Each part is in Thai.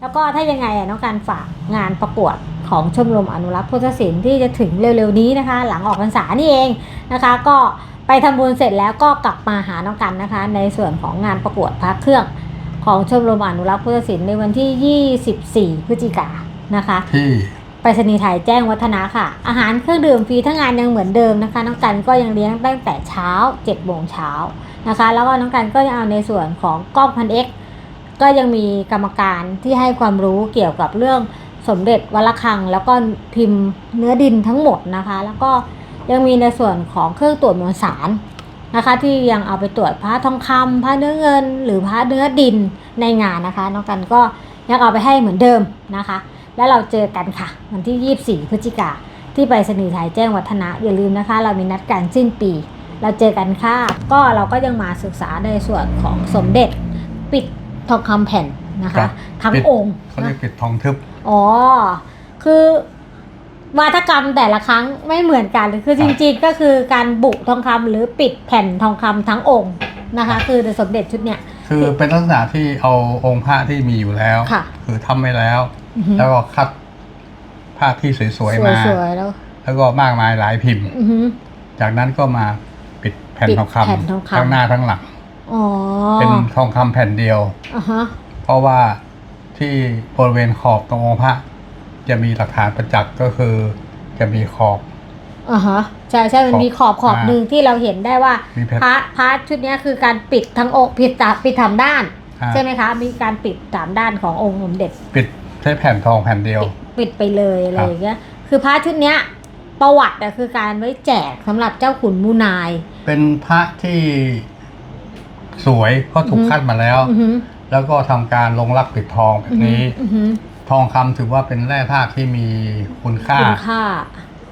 แล้วก็ถ้ายังไงอะน้องการฝากงานประกวดของชมรมอนุรักษ์พุทธศิลป์ที่จะถึงเร็วๆนี้นะคะ หลังออกพรรษานี่เองนะคะ ก็ไปทำบุญเสร็จแล้วก็กลับมาหาน้องกันนะคะ ในส่วนของงานประกวดพระเครื่องของชมรมอนุรักษ์พุทธศิลป์ในวันที่ 24 พฤศจิกายนนะคะที่ไปรษณีย์ไทยแจ้งวัฒนะค่ะ อาหารเครื่องดื่มฟรีทั้งงานยังเหมือนเดิมนะคะน้องกันก็ยังเลี้ยงตั้งแต่เช้า7โมงเช้านะคะ แล้วก็น้องกันก็ยังเอาในส่วนของกล้องพันเอ็ก ก็ยังมีกรรมการที่ให้ความรู้เกี่ยวกับเรื่องสมเด็จวัดระฆัง แล้วก็พิมพ์เนื้อดินทั้งหมดนะคะ แล้วก็ยังมีในส่วนของเครื่องตรวจมวลสารนะคะ ที่ยังเอาไปตรวจพระทองคำพระเนื้อเงิน หรือพระเนื้อดินในงานนะคะน้องกันก็ยังเอาไปให้เหมือนเดิมนะคะ แล้วเราเจอกันค่ะ วันที่ 24 พฤศจิกาที่ไปรษณีย์ไทยแจ้งวัฒนะอย่าลืมนะคะ เรามีนัดการสิ้นปี เราเจอกันค่ะ ก็เราก็ยังมาศึกษาในส่วนของสมเด็จปิด ทองคำแผ่นนะครัคะ บ ทั้งปิดองค์เขาเรียกปิดทองทึบ อ๋อ คือวาทกรรมแต่ละครั้งไม่เหมือนกัน คือจริงๆก็คือการบุทองคำหรือปิดแผ่นทองคำทั้งองค์นะคะ คือในสมเด็จชุดเนี้ย คือเป็นลักษณะที่เอาองค์พระที่มีอยู่แล้วค่ะคือทำไว้แล้ว อือหือแล้วก็คัดภาพที่สวยๆมาสวยๆแล้วแล้วก็มากมายหลายพิมพ์ อือหือ จากนั้นก็มาปิดแผ่นปิดทองคแผ่นทองำคำทั้งหน้าทั้งหลัง อ๋อเป็นทองคำแผ่นเดียว อ่าฮะเพราะว่าที่บริเวณขอบตรงองค์พระจะมีหลักฐานประจักษ์ก็คือ จะมีขอบ อ่าฮะใช่ใช่มันมีขอบขอบอ่าหนึ่งที่เราเห็นได้ว่ามีแผ่น พระพระชุดเนี้ยคือการปิดทั้งองค์ปิดตาปิดสามด้าน อ่าใช่ไหมคะ มีการปิดสามด้านขององค์สมเด็จ ปิดใช้แผ่นทองแผ่นเดียว ปิดปิดไปเลยอะไรครับ อย่างเงี้ย คือพระชุดเนี้ย ประวัติอะคือการไว้แจกสำหรับเจ้าขุนมูนาย เป็นพระที่ สวยเพราะถูกอือฮึคัดมาแล้ว อือหือแล้วก็ทำการลงรักปิดทองแบบนี้ อือหือทองคำถือว่าเป็นแร่ธาตุที่มีคุณค่า คุณค่า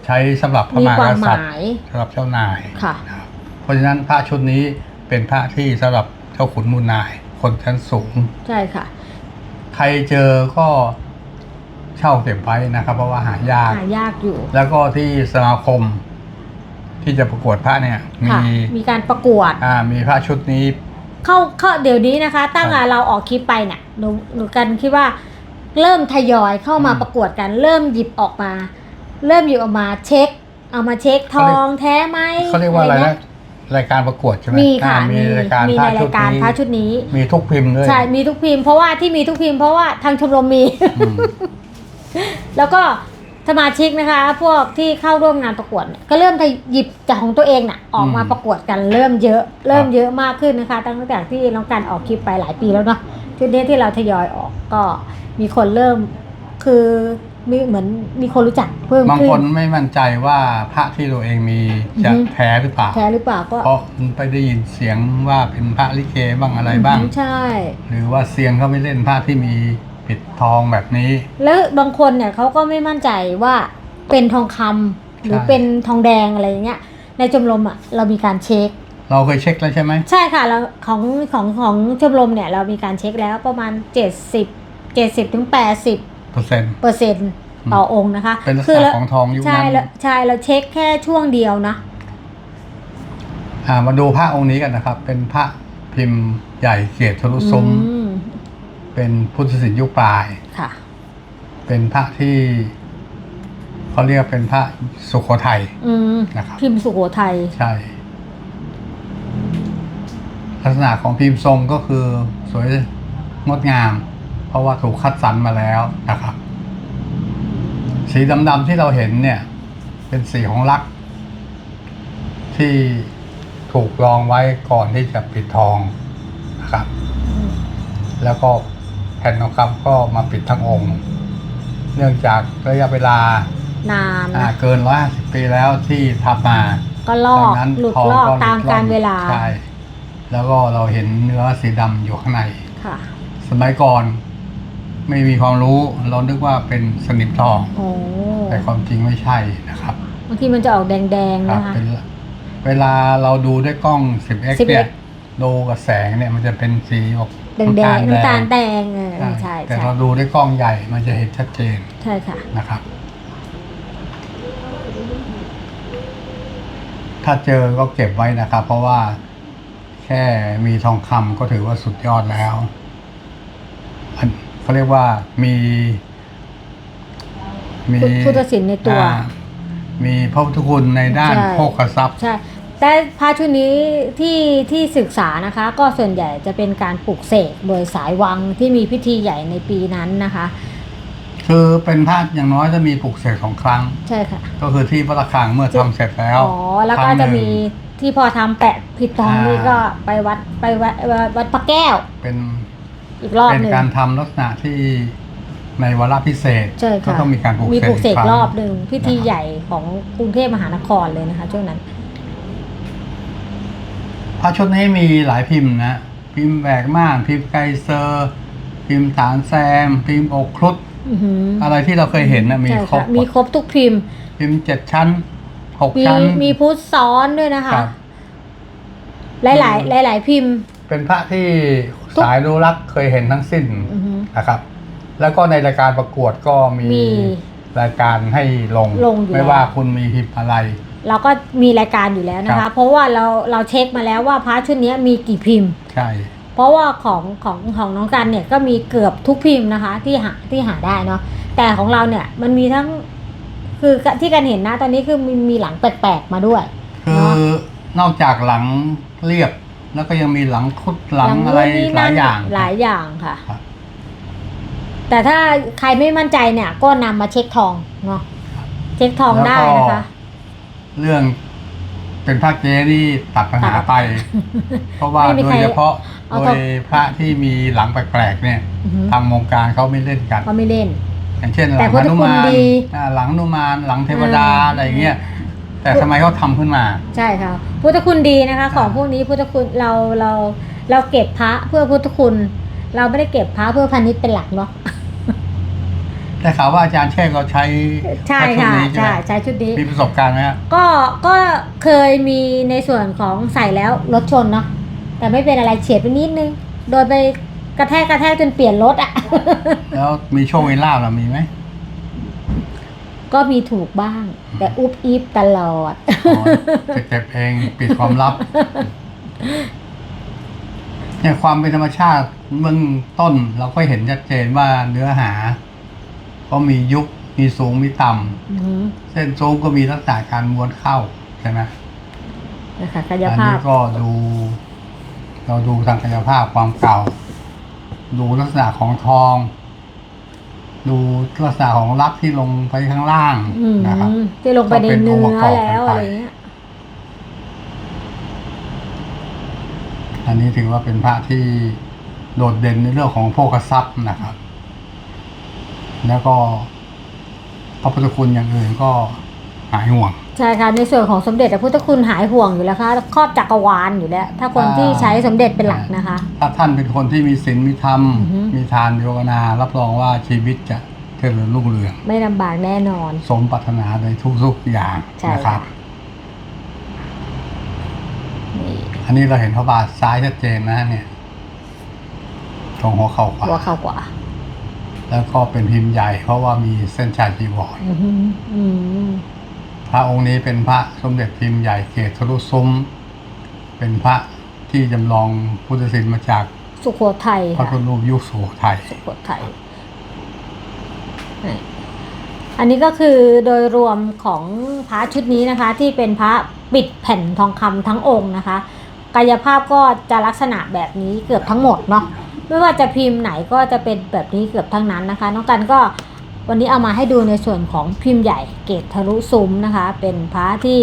ใช้สำหรับพระมีมหาความกหษัตริย์มายสำหรับเจ้านายค่ะ นะครับเพราะฉะนั้นพระชุดนี้เป็นพระที่สำหรับเจ้าขุนมูลนาย คนชั้นสูง ใช่ค่ะ ใครเจอก็เช่าเก็บไว้นะครับ เพราะว่าหายาก หายากอยู่แล้วก็ที่สมาคมที่จะประกวดพระเนี่ยมีค่ะมีการประกวด อ่ามีพระชุดนี้ เข้าเข้าเดี๋ยวนี้นะคะ ตั้งครับแต่เราออกคลิปไปเนี่ยหนูหนูกันคิดว่า เริ่มทยอยเข้ามาอืมประกวดกัน เริ่มหยิบออกมา เริ่มหยิบออกมาเช็ค เอามาเช็คทองแท้ไหมเขาเรียกว่าอะไรงี้นะรายการประกวดใช่ไหมมีค่ะอ่ามีมีรายการมีพในระชุราดยการนี้พระชุดนี้ มีทุกพิมพ์ด้วยใช่มีทุกพิมพ์เพราะว่าที่มีทุกพิมพ์เพราะว่าทางชมรมมีอืมแล้วก็ สมาชิกนะคะ พวกที่เข้าร่วมงานประกวดเนี่ยก็เริ่มทยหยิบจากของตัวเองน่ะออกมาอืมประกวดกันเริ่มเยอะ เริ่มครับเยอะมากขึ้นนะคะ ตั้งแต่ที่น้องการออกคลิปไปหลายปีแล้วเนาะชุดนี้ที่เราทยอยออกก็มีคนเริ่มคือมีเหมือนมีคนรู้จักเพิ่มบางขึ้คนไม่มั่นใจว่าพระที่ตัวเองมีจะอือฮึแท้หรือเปล่าแท้หรือเปล่าก็เพราะมันไปได้ยินเสียงว่าเป็นพระลิเกบ้างอะไรบ้าง ใช่ หรือว่าเซียนเขาไม่เล่นพระที่มี ปิดทองแบบนี้ แล้วบางคนเนี่ยเขาก็ไม่มั่นใจว่าเป็นทองคำหรือใช่เป็นทองแดงอะไรอย่างเงี้ย ในชมรมอะเรามีการเช็ค เราเคยเช็คแล้วใช่ไหมใช่ค่ะเราของของของชมรมเนี่ยเรามีการเช็คแล้วประมาณ 70 70ถึง80เปอร์เซ็นต์เปอร์เซ็นต์ต่อองค์นะคะ เป็นลักษคืณะเราของทองยุคใช่นั้นแล้วใช่เราเช็คแค่ช่วงเดียวนะอ่ามาดูพระองค์นี้กันนะครับ เป็นพระพิมพ์ใหญ่เกียรติทะลุซุ้มอืม เป็นพุทธศิลป์ยุคปลาย ค่ะ เป็นพระที่เขาเรียกเป็นพระสุโขทัย อืมนะครับ พิมพ์สุโขทัย ใช่ ลักษณะของพิมพ์ทรงก็คือสวยงดงาม เพราะว่าถูกคัดสรรมาแล้วนะครับ สีดำๆที่เราเห็นเนี่ย เป็นสีของลักษณ์ที่ถูกรองไว้ก่อนที่จะปิดทองนะครับ แล้วก็ แผ่นทองคำก็มาปิดทั้งองค์ เนื่องจากระยะเวลานานอ่านะเกินร้อยห้าสิบปีแล้วที่ทำมา ก็ลอกดังนั้นหลุดทองลอกก็ตามหลุดการเวลาใช่แล้วก็เราเห็นเนื้อสีดำอยู่ข้างใน ค่ะสมัยก่อนไม่มีความรู้เรานึกว่าเป็นสนิมทอง โอ้แต่ความจริงไม่ใช่นะครับบางทีมันจะออกแดงๆครับนะคะ เป็นเวลาเราดูด้วยกล้อง 10x 10x เนี่ยดูกับแสงเนี่ยมันจะเป็นสีออก แดงแดงๆน้ำตาลแดงเออใช่ใช่แต่ใช่เราดูด้วยกล้องใหญ่มันจะเห็นชัดเจนใช่ค่ะ นะครับ ถ้าเจอก็เก็บไว้นะครับ เพราะว่าแค่มีทองคำก็ถือว่าสุดยอดแล้วอันเขาเรียกว่ามี มีพุทธศิลป์ในตัว อ่ามีพระพุทธคุณในด้านใช่ โภคทรัพย์ ใช่ แต่พระชุดนี้ที่ที่ศึกษานะคะ ก็ส่วนใหญ่จะเป็นการปลูกเสกโดยสายวังที่มีพิธีใหญ่ในปีนั้นนะคะ คือเป็นพระอย่างน้อยจะมีปลูกเสกสองครั้ง ใช่ค่ะ ก็คือที่พระระฆังเมื่อทำเสร็จแล้วอ๋อแล้วคก็รั้งหจะนึ่งมีที่พอทำแปะผิดทองอ่านี่นี่ก็ไปวัดไปวัดวัดวัดพระแก้ว เป็นอีกรอบเป็นหนึ่งการทำลักษณะที่ในวาระพิเศษใช่ก็ค่ะต้องมีการปลูกมีเสกปลูกเสกคงรอบหนึ่งพิธีนะครับใหญ่ของกรุงเทพมหานครเลยนะคะช่วงนั้น พระชุดนี้มีหลายพิมพ์นะ พิมพ์แบกม่านพิมพ์ไกเซอร์ พิมพ์ฐานแซม พิมพ์อกครุฑอือหืออะไรที่เราเคยเห็นนะมีใช่ครบค่ะหมมีดครบทุกพิมพ์ พิมพ์เจ็ดชั้นหกมีชั้น มีพุทธซ้อนด้วยนะคะ ครับ หลายหลายหลายหลายๆพิมพ์ เป็นพระที่ทุกสายรู้รักเคยเห็นทั้งสิ้นอือหือ นะครับ แล้วก็ในรายการประกวดก็มีมีรายการให้ลง ลงอยู่ไม่แล้วว่าคุณมีพิมพ์อะไร เราก็มีรายการอยู่แล้วนะครัคะ บ เพราะว่าเราเราเช็คมาแล้วว่าพระชุดนี้มีกี่พิมพ์ ใช่ เพราะว่าของของของน้องกันเนี่ยก็มีเกือบทุกพิมพ์นะคะ ที่หาที่หาได้เนาะแต่ของเราเนี่ยมันมีทั้งคือที่กันเห็นนะตอนนี้คือมีมีหลังแปลกๆมาด้วย คืเนาะอนอกจากหลังเรียบแล้วก็ยังมีหลังคุดหลังอะไรนู่นนี่หลายนั่นอย่าง หลายอย่างค่ะ ครับ แต่ถ้าใครไม่มั่นใจเนี่ย ก็นำมาเช็คทองเนาะเช็คทองได้นะคะ เรื่องเป็นพระเจนี่ตัดปัญหาตัดไป เพราะว่าไม่มีโดใครยเฉพาะเอาโดทองยพระที่มีหลังแปลกๆเนี่ยอือหือทางวงการเขาไม่เล่นกันก็ไม่เล่น อย่างเช่นหแต่ลังพุหทธนุคุณมานดีอ่าหลังหนุมานหลังเทวดาอืมอะไรเงี้ยแต่ทำไมเขาทำขึ้นมา ใช่ค่ะ พุทธคุณดีนะคะ ของอ่าพวกนี้พุทธคุณเราเราเราเก็บพระเพื่อพุทธคุณ เราไม่ได้เก็บพระเพื่อพาณิชย์เป็นหลักเนาะ ได้ข่าวว่าอาจารย์เช่ก็ใช้ใช่พระชุดค่ะนี้ใช่ใช่ไหมใช้ชุดนี้มีประสบการณ์ไหมฮะก็ก็เคยมีในส่วนของใส่แล้วรถชนเนาะแต่ไม่เป็นอะไรเฉียดไปนิดนึง โดนไปกระแทกกระแทกจนเปลี่ยนรถอะแล้วมีโชคมีลาบเรามีไหม ก็มีถูกบ้าง แต่อุบอิบตลอดอ๋อจะเก็บเองปิดความลับเนี่ยความเป็นธรรมชาติเบื้องต้นเราก็เห็นชัดเจนว่าเนื้อหา ก็มียุบมีสูงมีต่ำอือหือเส้นสูงก็มีลักษณะการม้วนเข้าใช่ไหมนะคะกายอันภานี้พก็ดู เราดูทางกายภาพความเก่า ดูลักษณะของทอง ดูลักษณะของรักที่ลงไปข้างล่างอืมนะครับ ที่ลงไปในเนื้ก็เป็นองค์ประกอบแล้วกันไปอะไรเงี้ยอันนี้ถือว่าเป็นพระที่โดดเด่นในเรื่องของโภคทรัพย์นะครับ แล้วก็พระพุทธคุณอย่างอื่นก็หายห่วง ใช่ค่ะในส่วนของสมเด็จพระพุทธคุณหายห่วงอยู่แล้วค่ะครอบจักรวาลอยู่แล้ว ถ้าคนที่ใช้สมเด็จเป็นหลักนะคะ ถ้าท่านเป็นคนที่มีศีลมีธรรมอือฮึมีทานมีภาวนา รับรองว่าชีวิตจะเจริญรุ่งเรือง ไม่ลำบากแน่นอน สมปรารถนาในทุกๆอย่างใช่นะครับค่ะนี่อันนี้เราเห็นพระบาทซ้ายชัดเจนนะเนี่ยตรงหัวเข่าขวาหัวเข่ากว่า แล้วก็เป็นพิมพ์ใหญ่เพราะว่ามีเส้นชายจีวรอือหืออืมพระองค์นี้เป็นพระสมเด็จพิมพ์ใหญ่เกศทะลุซุ้ม เป็นพระที่จำลองพุทธศิลป์มาจากสุโขทัยพระค่ะพุทธรูปยุคสุโขทัย สุโขทัยนี่อันนี้ก็คือโดยรวมของพระชุดนี้นะคะ ที่เป็นพระปิดแผ่นทองคำทั้งองค์นะคะ กายภาพก็จะลักษณะแบบนี้เกือบทั้งหมดเนาะไม่ว่าจะพิมพ์ไหนก็จะเป็นแบบนี้เกือบทั้งนั้นนะคะ น้องกันก็วันนี้เอามาให้ดูในส่วนของพิมพ์ใหญ่เกตทะลุซุ้มนะคะ เป็นพระที่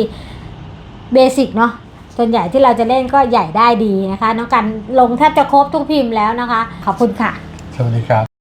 เบสิกเนาะส่วนใหญ่ที่เราจะเล่นก็ใหญ่ได้ดีนะคะ น้องกันลงแทบจะครบทุกพิมพ์แล้วนะคะ ขอบคุณค่ะ สวัสดีครับ